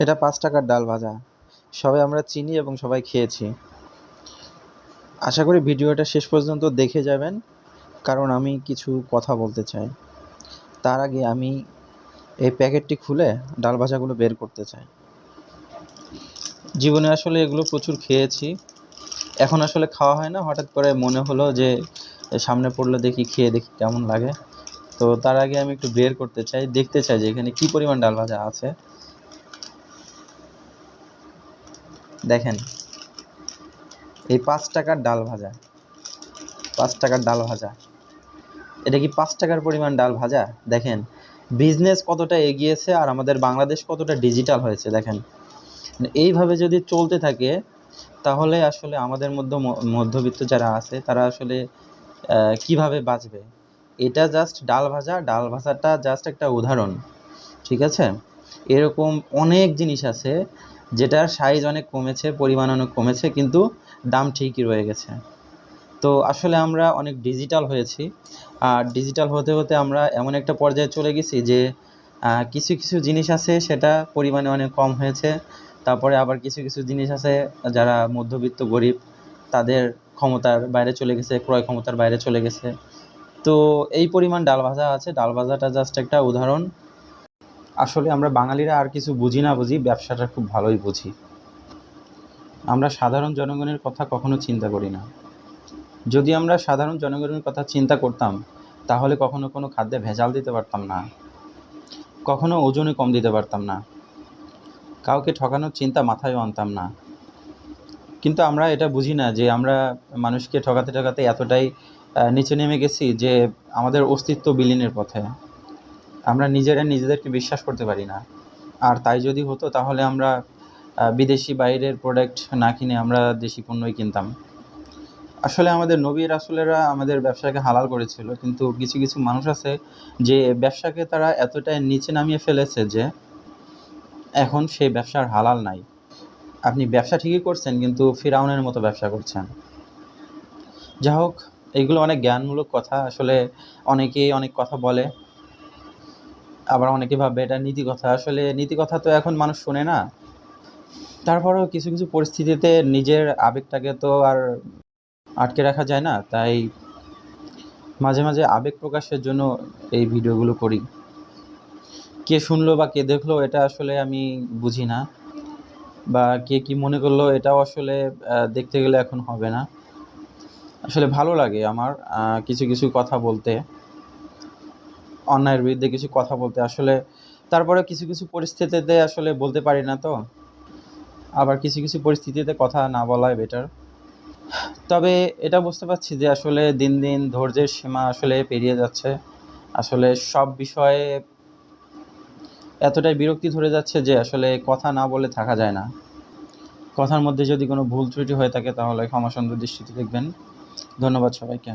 এটা পাঁচ টাকার ডাল ভাজা। সবাই আমরা চিনি এবং সবাই খেয়েছি। আশা করি ভিডিওটা শেষ পর্যন্ত দেখে যাবেন, কারণ আমি কিছু কথা বলতে চাই। তার আগে আমি এই প্যাকেটটি খুলে ডাল ভাজাগুলো বের করতে চাই। জীবনে আসলে এগুলো প্রচুর খেয়েছি। এখন আসলে খাওয়া হয় না, হঠাৎ করে মনে হলো যে সামনে পড়লে দেখি, খেয়ে দেখি কেমন লাগে। তো তার আগে আমি একটু বের করতে চাই, দেখতে চাই যে এখানে কী পরিমাণ ডাল ভাজা আছে। দেখেন। এই পাঁচ টাকার ডাল ভাজা। পাঁচ টাকার ডাল ভাজা। এটা কি পাঁচ টাকার পরিমাণ ডাল ভাজা? দেখেন বিজনেস কতটা এগিয়েছে আর আমাদের বাংলাদেশ কতটা ডিজিটাল হয়েছে, দেখেন। মানে এইভাবে যদি চলতে থাকে, তাহলে আসলে আমাদের মধ্যে মধ্যবিত্ত যারা আছে, তারা আসলে কীভাবে বাঁচবে? এটা জাস্ট ডাল ভাজা। ডাল ভাজাটা জাস্ট একটা উদাহরণ, ঠিক আছে? এরকম অনেক জিনিস আছে যেটার সাইজ অনেক কমেছে, পরিমাণ অনেক কমেছে, কিন্তু দাম ঠিকই রয়ে গেছে। তো আসলে আমরা অনেক ডিজিটাল হয়েছি। আর ডিজিটাল হতে হতে আমরা এমন একটা পর্যায়ে চলে গেছি যে কিছু কিছু জিনিস আছে সেটা পরিমাণে অনেক কম হয়েছে। তারপরে আবার কিছু কিছু জিনিস আছে যারা মধ্যবিত্ত, গরিব, তাদের ক্ষমতার বাইরে চলে গেছে, ক্রয় ক্ষমতার বাইরে চলে গেছে। তো এই পরিমাণ ডাল ভাজা আছে। ডাল ভাজাটা জাস্ট একটা উদাহরণ। আসলে আমরা বাঙালিরা আর কিছু বুঝি না বুঝি, ব্যবসাটা খুব ভালোই বুঝি। আমরা সাধারণ জনগণের কথা কখনো চিন্তা করি না। যদি আমরা সাধারণ জনগণের কথা চিন্তা করতাম, তাহলে কখনো কোনো খাদ্যে ভেজাল দিতে পারতাম না। কখনো ওজনে কম দিতে পারতাম না। কাউকে ঠকানোর চিন্তা মাথায়ও আনতাম না। কিন্তু আমরা এটা বুঝি না যে আমরা মানুষকে ঠকাতে ঠকাতে এতটাই নিচে নেমে গেছি যে আমাদের অস্তিত্ব বিলীনের পথে। আমরা নিজেরা নিজেদেরকে বিশ্বাস করতে পারি না। আর তাই যদি হতো, তাহলে আমরা বিদেশি বাইরের প্রোডাক্ট না কিনে আমরা দেশি পণ্যই কিনতাম। আসলে আমাদের নবী রাসুলেরা আমাদের ব্যবসাকে হালাল করেছিল, কিন্তু কিছু কিছু মানুষ আছে যে ব্যবসাকে তারা এতটাই নিচে নামিয়ে ফেলেছে যে এখন সেই ব্যবসার হালাল নাই। আপনি ব্যবসা ঠিকই করছেন, কিন্তু ফিরাউনের মতো ব্যবসা করছেন। যা হোক এইগুলো অনেক জ্ঞানমূলক কথা। আসলে অনেকেই অনেক কথা বলে। আবার অনেকে ভাবে এটা নীতি কথা আসলে নীতি কথা তো এখন মানুষ শোনে না। তারপরেও কিছু কিছু পরিস্থিতিতে নিজের আবেগটাকে তো আর আটকে রাখা যায় না। তাই মাঝে মাঝে আবেগ প্রকাশের জন্য এই ভিডিওগুলো করি। কে শুনলো বা কে দেখল এটা আসলে আমি বুঝি না। বা কে কি মনে করল এটাও আসলে দেখতে গেলে এখন হবে না। আসলে ভালো লাগে আমার কিছু কিছু কথা বলতে। অন্যায়ের বিরুদ্ধে কিছু কথা বলতে। আসলে তারপরে কিছু কিছু পরিস্থিতিতে আসলে বলতে পারি না তো। আবার কিছু কিছু পরিস্থিতিতে কথা না বলাই বেটার তবে এটা বুঝতে পারছি যে আসলে দিন দিন ধৈর্যের সীমা আসলে পেরিয়ে যাচ্ছে। আসলে সব বিষয়ে এতটাই বিরক্তি ধরে যাচ্ছে যে আসলে কথা না বলে থাকা যায় না। কথার মধ্যে যদি কোনো ভুল ত্রুটি হয়ে থাকে তাহলে ক্ষমাসুন্দর দৃষ্টিতে দেখবেন। ধন্যবাদ সবাইকে।